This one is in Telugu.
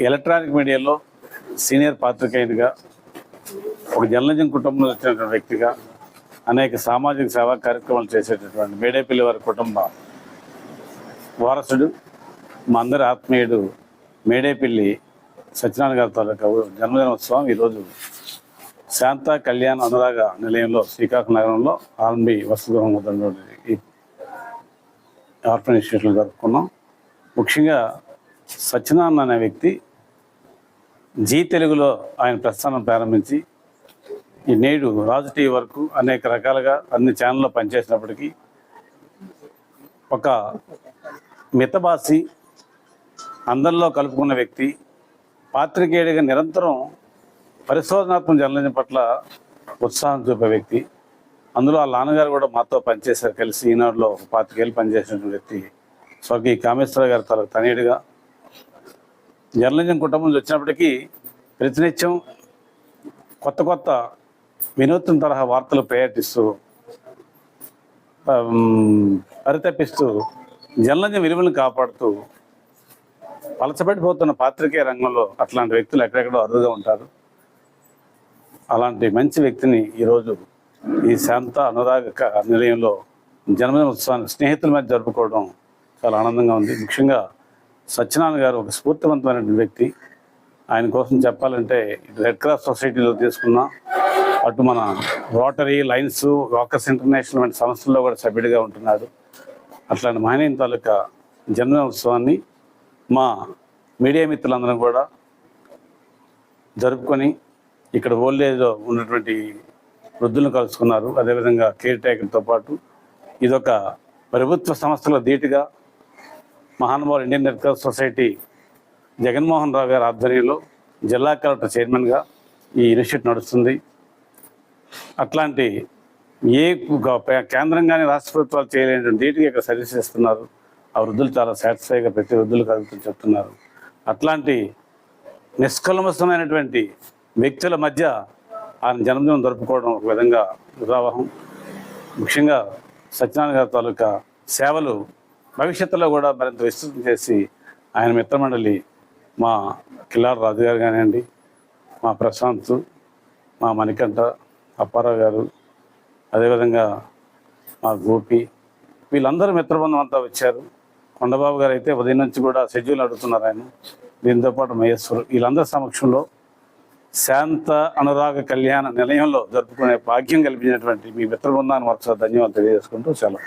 ఎలక్ట్రానిక్ మీడియాలో సీనియర్ పాత్రికేయునిగా ఒక జర్నలిజం కుటుంబంలో వచ్చినటువంటి వ్యక్తిగా అనేక సామాజిక సేవా కార్యక్రమాలు చేసేటటువంటి మేడేపల్లి వారి కుటుంబ వారసుడు మా అందరి ఆత్మీయుడు మేడేపల్లి సత్యనారాయణ గారి తాలూకా జన్మదినోత్సవం ఈరోజు శాంత కళ్యాణ్ అనురాగ నిలయంలో శ్రీకాకుళం నగరంలో ఆర్ఎన్బి వసతిగృహం వద్ద జరుపుకున్నాం. ముఖ్యంగా సత్యనారాయణ అనే వ్యక్తి జీ తెలుగులో ఆయన ప్రస్థానం ప్రారంభించి ఈ నేడు రాజు టీవీ వరకు అనేక రకాలుగా అన్ని ఛానల్లో పనిచేసినప్పటికీ ఒక మితభాషి అందరిలో కలుపుకున్న వ్యక్తి పాత్రికేయుడిగా నిరంతరం పరిశోధనాత్మక జర్నలిజం పట్ల ఉత్సాహం చూపే వ్యక్తి. అందులో వాళ్ళ నాన్నగారు కూడా మాతో పనిచేశారు కలిసి ఈనాడులో పాతికేళ్ళు పనిచేసిన వ్యక్తి. స్వర్గీయ కామేశ్వర గారి తనయుడిగా జర్నలిజం కుటుంబం వచ్చినప్పటికీ ప్రతినిత్యం కొత్త కొత్త వినూత్న తరహా వార్తలు ప్రయత్నిస్తూ పరితపిస్తూ జర్నలిజం విలువలను కాపాడుతూ పలచబడిపోతున్న పాత్రికేయ రంగంలో అట్లాంటి వ్యక్తులు ఎక్కడెక్కడో అరుదుగా ఉంటారు. అలాంటి మంచి వ్యక్తిని ఈరోజు ఈ శాంత అనురాగ నిలయంలో జన్మదిన ఉత్సవాన్ని స్నేహితుల మధ్య జరుపుకోవడం చాలా ఆనందంగా ఉంది. ముఖ్యంగా సత్యనారాయణ గారు ఒక స్ఫూర్తివంతమైన వ్యక్తి. ఆయన కోసం చెప్పాలంటే ఇటు రెడ్ క్రాస్ సొసైటీలో తీసుకున్నా అటు మన రోటరీ లైన్స్ వాకర్స్ ఇంటర్నేషనల్ వంటి సంస్థల్లో కూడా సభ్యుడిగా ఉంటున్నాడు. అట్లాంటి మహనీయం తాలూకా జన్మోత్సవాన్ని మా మీడియా మిత్రులందరం కూడా జరుపుకొని ఇక్కడ ఓల్డ్ ఏజ్లో ఉన్నటువంటి వృద్ధులను కలుసుకున్నారు. అదేవిధంగా కేర్ టేకర్తో పాటు ఇదొక ప్రభుత్వ సంస్థల ధీటుగా మహానుభావులు Indian red cross society Jaganmohan Rao garu ఆధ్వర్యంలో జిల్లా కలెక్టర్ చైర్మన్గా ఈ ఇనిషియేట్ నడుస్తుంది. అట్లాంటి ఏ గ- కేంద్రం కానీ రాష్ట్ర ప్రభుత్వాలు చేయలేనటువంటి ధీటుగా ఇక్కడ సర్వీస్ చేస్తున్నారు. ఆ వృద్ధులు చాలా సాటిస్ఫైగా ప్రతి వృద్ధులు కలుగుతూ చెప్తున్నారు. అట్లాంటి నిష్కల్మసమైనటువంటి వ్యక్తుల మధ్య ఆయన జన్మదినం జరుపుకోవడం ఒక విధంగా ఉదాహరణ ముఖ్యంగా సత్యనారాయణ గారి తాలూకా సేవలు భవిష్యత్తులో కూడా మరింత విస్తృతం చేసి ఆయన మిత్రమండలి మా కిల్లార్ రాజు గారు కానివ్వండి మా ప్రశాంత్ మా మణికంఠ అప్పారావు గారు అదేవిధంగా మా గోపి వీళ్ళందరూ మిత్రబృందం అంతా వచ్చారు. కొండబాబు గారు అయితే ఉదయం నుంచి కూడా షెడ్యూల్ అడుగుతున్నారు ఆయన. దీంతోపాటు మహేశ్వరు వీళ్ళందరి సమక్షంలో శాంత అనురాగ కళ్యాణ నిలయంలో జరుపుకునే భాగ్యం కల్పించినటువంటి మీ మిత్రబృందాన్ని వరుస ధన్యవాదాలు తెలియజేసుకుంటూ సెలవు.